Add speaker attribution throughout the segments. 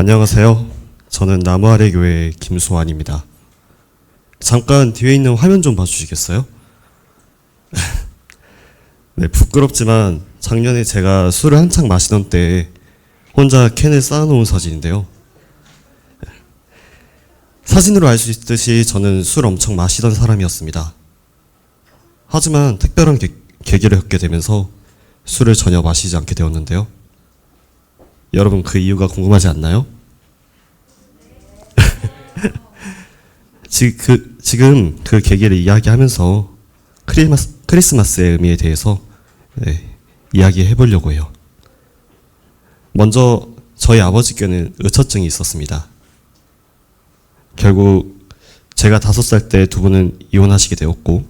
Speaker 1: 안녕하세요. 저는 나무아래 교회 김수환입니다. 잠깐 뒤에 있는 화면 좀 봐주시겠어요? 네, 부끄럽지만 작년에 제가 술을 한창 마시던 때 혼자 캔을 쌓아놓은 사진인데요. 사진으로 알 수 있듯이 저는 술 엄청 마시던 사람이었습니다. 하지만 특별한 계, 계기를 겪게 되면서 술을 전혀 마시지 않게 되었는데요. 여러분 그 이유가 궁금하지 않나요? 지, 그, 지금 그 계기를 이야기하면서 크리스마스, 크리스마스의 의미에 대해서 네, 이야기해 보려고 해요. 먼저 저희 아버지께는 의처증이 있었습니다. 결국 제가 다섯 살 때 두 분은 이혼하시게 되었고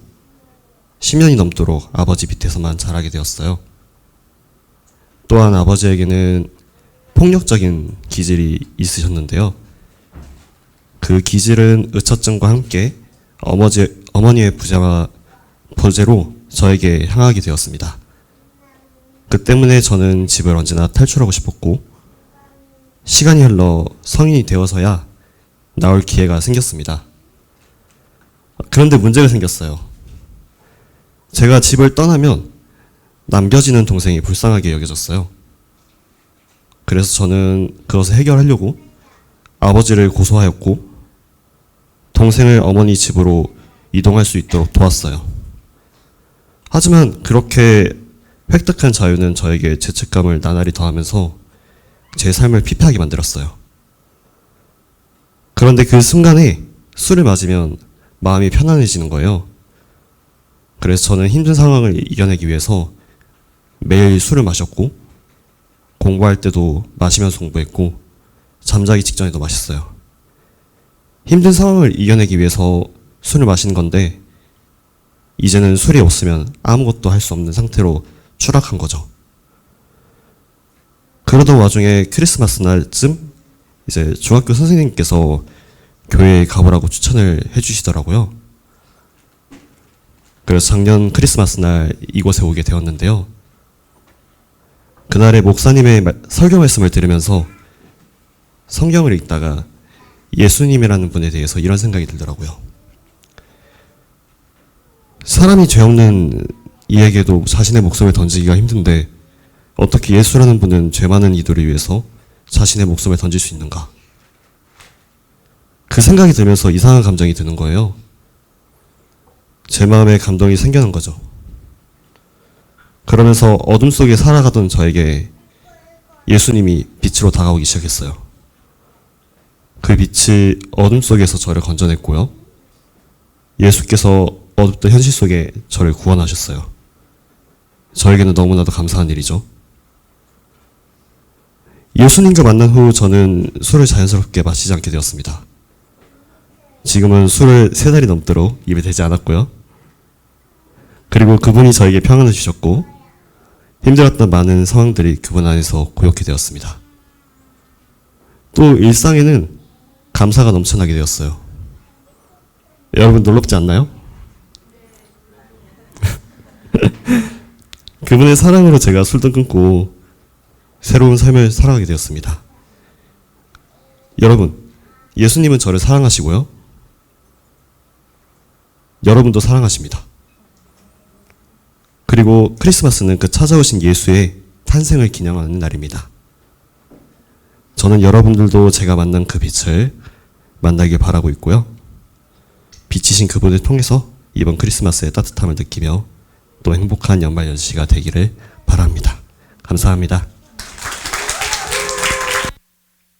Speaker 1: 10년이 넘도록 아버지 밑에서만 자라게 되었어요. 또한 아버지에게는 폭력적인 기질이 있으셨는데요. 그 기질은 의처증과 함께 어머지, 어머니의 부자와 부재로 저에게 향하게 되었습니다. 그 때문에 저는 집을 언제나 탈출하고 싶었고 시간이 흘러 성인이 되어서야 나올 기회가 생겼습니다. 그런데 문제가 생겼어요. 제가 집을 떠나면 남겨지는 동생이 불쌍하게 여겨졌어요. 그래서 저는 그것을 해결하려고 아버지를 고소하였고 동생을 어머니 집으로 이동할 수 있도록 도왔어요. 하지만 그렇게 획득한 자유는 저에게 죄책감을 나날이 더하면서 제 삶을 피폐하게 만들었어요. 그런데 그 순간에 술을 맞으면 마음이 편안해지는 거예요. 그래서 저는 힘든 상황을 이겨내기 위해서 매일 술을 마셨고 공부할 때도 마시면서 공부했고 잠자기 직전에도 마셨어요. 힘든 상황을 이겨내기 위해서 술을 마시는 건데 이제는 술이 없으면 아무것도 할 수 없는 상태로 추락한 거죠. 그러던 와중에 크리스마스 날쯤 이제 중학교 선생님께서 교회에 가보라고 추천을 해주시더라고요. 그래서 작년 크리스마스 날 이곳에 오게 되었는데요. 그날의 목사님의 말- 설교 말씀을 들으면서 성경을 읽다가 예수님이라는 분에 대해서 이런 생각이 들더라고요. 사람이 죄 없는 이에게도 자신의 목숨을 던지기가 힘든데 어떻게 예수라는 분은 죄 많은 이들을 위해서 자신의 목숨을 던질 수 있는가? 그 생각이 들면서 이상한 감정이 드는 거예요. 제 마음에 감동이 생겨난 거죠. 그러면서 어둠 속에 살아가던 저에게 예수님이 빛으로 다가오기 시작했어요. 그 빛이 어둠 속에서 저를 건져냈고요. 예수께서 어둡던 현실 속에 저를 구원하셨어요. 저에게는 너무나도 감사한 일이죠. 예수님과 만난 후 저는 술을 자연스럽게 마시지 않게 되었습니다. 지금은 술을 세 달이 넘도록 입에 대지 않았고요. 그리고 그분이 저에게 평안을 주셨고 힘들었던 많은 상황들이 그분 안에서 고욕해 되었습니다. 또 일상에는 감사가 넘쳐나게 되었어요. 여러분 놀랍지 않나요? 그분의 사랑으로 제가 술도 끊고 새로운 삶을 살아가게 되었습니다. 여러분, 예수님은 저를 사랑하시고요. 여러분도 사랑하십니다. 그리고 크리스마스는 그 찾아오신 예수의 탄생을 기념하는 날입니다. 저는 여러분들도 제가 만난 그 빛을 만나길 바라고 있고요. 빛이신 그분을 통해서 이번 크리스마스의 따뜻함을 느끼며 또 행복한 연말 연시가 되기를 바랍니다. 감사합니다.